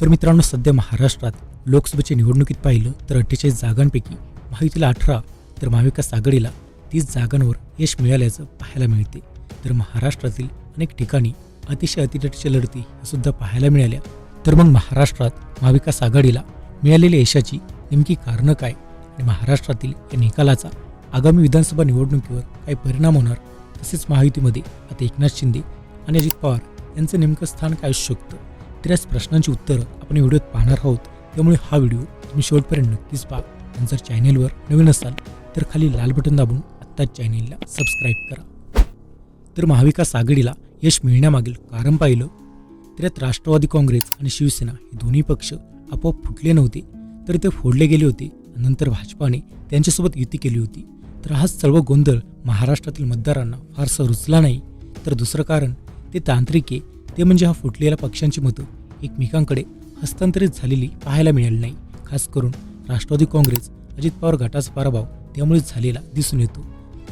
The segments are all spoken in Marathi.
तर मित्रांनो सध्या महाराष्ट्रात लोकसभेच्या निवडणुकीत पाहिलं तर अठ्ठेचाळीस जागांपैकी महायुतीला अठरा तर महाविकास आघाडीला तीस जागांवर यश मिळाल्याचं पाहायला मिळते. तर महाराष्ट्रातील अनेक ठिकाणी अतिशय अतितटीच्या लढती सुद्धा पाहायला मिळाल्या. तर मग महाराष्ट्रात महाविकास आघाडीला मिळालेल्या यशाची नेमकी कारणं काय आणि महाराष्ट्रातील या निकालाचा आगामी विधानसभा निवडणुकीवर काय परिणाम होणार? तसेच महायुतीमध्ये आता एकनाथ शिंदे आणि अजित पवार यांचं नेमकं स्थान काय असू शकतं? त्याच प्रश्नांची उत्तरं आपण व्हिडिओत पाहणार आहोत. त्यामुळे हा व्हिडिओ तुम्ही शेवटपर्यंत नक्कीच पहा. आणि जर चॅनेलवर नवीन असाल तर खाली लाल बटन दाबून आत्ताच चॅनेलला सबस्क्राईब करा. तर महाविकास आघाडीला यश मिळण्यामागील कारण पाहिलं तर यात राष्ट्रवादी काँग्रेस आणि शिवसेना हे दोन्ही पक्ष आपोआप फुटले नव्हते तर ते फोडले गेले होते नंतर भाजपाने त्यांच्यासोबत युती केली होती. तर हा सर्व गोंधळ महाराष्ट्रातील मतदारांना फारसा रुचला नाही. तर दुसरं कारण ते तांत्रिक आहे. ते म्हणजे हा फुटलेल्या पक्षांची मतं. एकमेकांकडे हस्तांतरित झालेली पाहायला मिळाली नाही. खास करून राष्ट्रवादी काँग्रेस अजित पवार गटाचा पराभव त्यामुळेच झालेला दिसून येतो.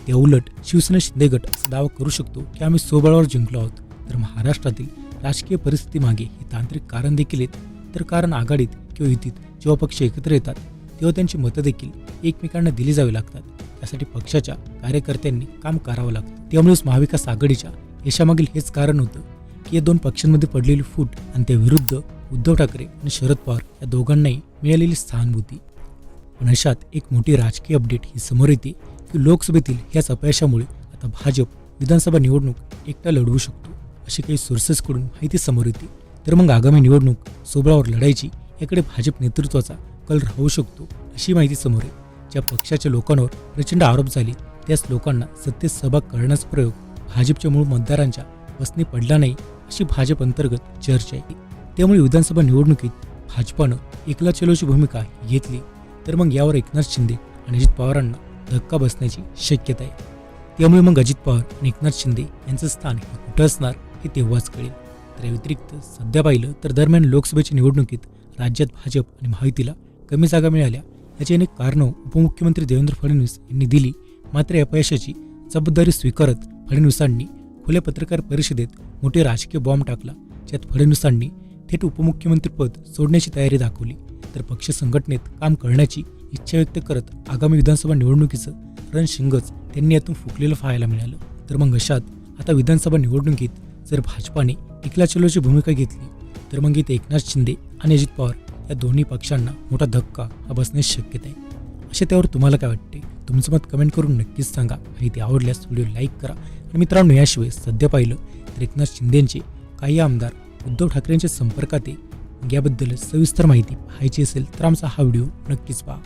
त्या उलट शिवसेना शिंदे गट असा दावा करू शकतो की आम्ही सोबळावर जिंकलो आहोत. तर महाराष्ट्रातील राजकीय परिस्थितीमागे हे तांत्रिक कारण देखील आहेत. तर कारण आघाडीत किंवा युतीत जेव्हा पक्ष एकत्र येतात तेव्हा त्यांची मतं देखील एकमेकांना दिली जावी लागतात. त्यासाठी पक्षाच्या कार्यकर्त्यांनी काम करावं लागतं. त्यामुळेच महाविकास आघाडीच्या यशामागील हेच कारण होतं. की या दोन पक्षांमध्ये पडलेली फूट आणि त्या विरुद्ध उद्धव ठाकरे आणि शरद पवार या दोघांनाही मिळालेली सहानुभूती. पण अशात एक मोठी राजकीय अपडेट ही समोर येते की लोकसभेतील याच अपयशामुळे आता भाजप विधानसभा निवडणूक एकटा लढवू शकतो अशी काही सोर्सेसकडून माहिती समोर येते. तर मग आगामी निवडणूक सोबळावर लढायची याकडे भाजप नेतृत्वाचा कल राहू शकतो अशी माहिती समोर आहे ज्या पक्षाच्या लोकांवर प्रचंड आरोप झाले त्याच लोकांना सत्तेत सहभाग करण्याचा प्रयोग भाजपच्या मूळ मतदारांच्या वसनी पडला नाही अशी भाजप अंतर्गत चर्चा आहे. त्यामुळे विधानसभा निवडणुकीत भाजपानं एकला चलोची भूमिका घेतली. तर मग यावर एकनाथ शिंदे आणि अजित पवारांना धक्का बसण्याची शक्यता आहे. त्यामुळे मग अजित पवार आणि एकनाथ शिंदे यांचं स्थान हे कुठं असणार हे तेव्हाच कळेल. तर व्यतिरिक्त सध्या पाहिलं तर दरम्यान लोकसभेच्या निवडणुकीत राज्यात भाजप आणि महायुतीला कमी जागा मिळाल्या. याची अनेक कारणं उपमुख्यमंत्री देवेंद्र फडणवीस यांनी दिली. मात्र या अपयशाची जबाबदारी स्वीकारत फडणवीसांनी खुल्या पत्रकार परिषदेत मोठे राजकीय बॉम्ब टाकला ज्यात फडणवीसांनी थेट उपमुख्यमंत्रीपद सोडण्याची तयारी दाखवली. तर पक्ष संघटनेत काम करण्याची इच्छा व्यक्त करत आगामी विधानसभा निवडणुकीचं रणशिंगच त्यांनी यातून फुकलेलं पाहायला मिळालं. तर मग अशात आता विधानसभा निवडणुकीत जर भाजपाने एकला चलोची भूमिका घेतली तर मग इथे एकनाथ शिंदे आणि अजित पवार या दोन्ही पक्षांना मोठा धक्का हा बसण्याची शक्यता आहे. अशा त्यावर तुम्हाला काय वाटते? तुमचं मत कमेंट करून नक्कीच सांगा आणि ते आवडल्यास व्हिडिओ लाईक करा पण मित्रांनो याशिवाय सध्या पाहिलं तर एकनाथ शिंदेंचे काही आमदार उद्धव ठाकरेंच्या संपर्कात आहे. याबद्दल सविस्तर माहिती पाहायची असेल तर आमचा हा व्हिडिओ नक्कीच पहा.